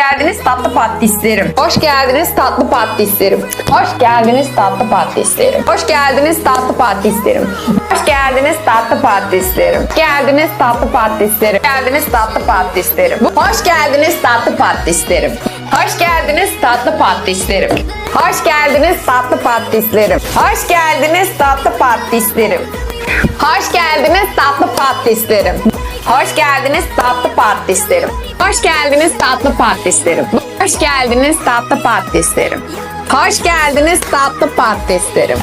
geldiniz tatlı patislerim. Hoş geldiniz tatlı patislerim. Hoş geldiniz tatlı patislerim. Hoş geldiniz tatlı patislerim. Hoş geldiniz tatlı patislerim. Geldiniz tatlı patislerim. Geldiniz tatlı patislerim. Hoş geldiniz tatlı patislerim. Hoş geldiniz tatlı patislerim. Hoş geldiniz tatlı patislerim. Hoş geldiniz tatlı patislerim. Hoş geldiniz tatlı patislerim. Hoş geldiniz tatlı patislerim. Hoş geldiniz tatlı patislerim. Hoş geldiniz tatlı patislerim. Hoş geldiniz tatlı patislerim.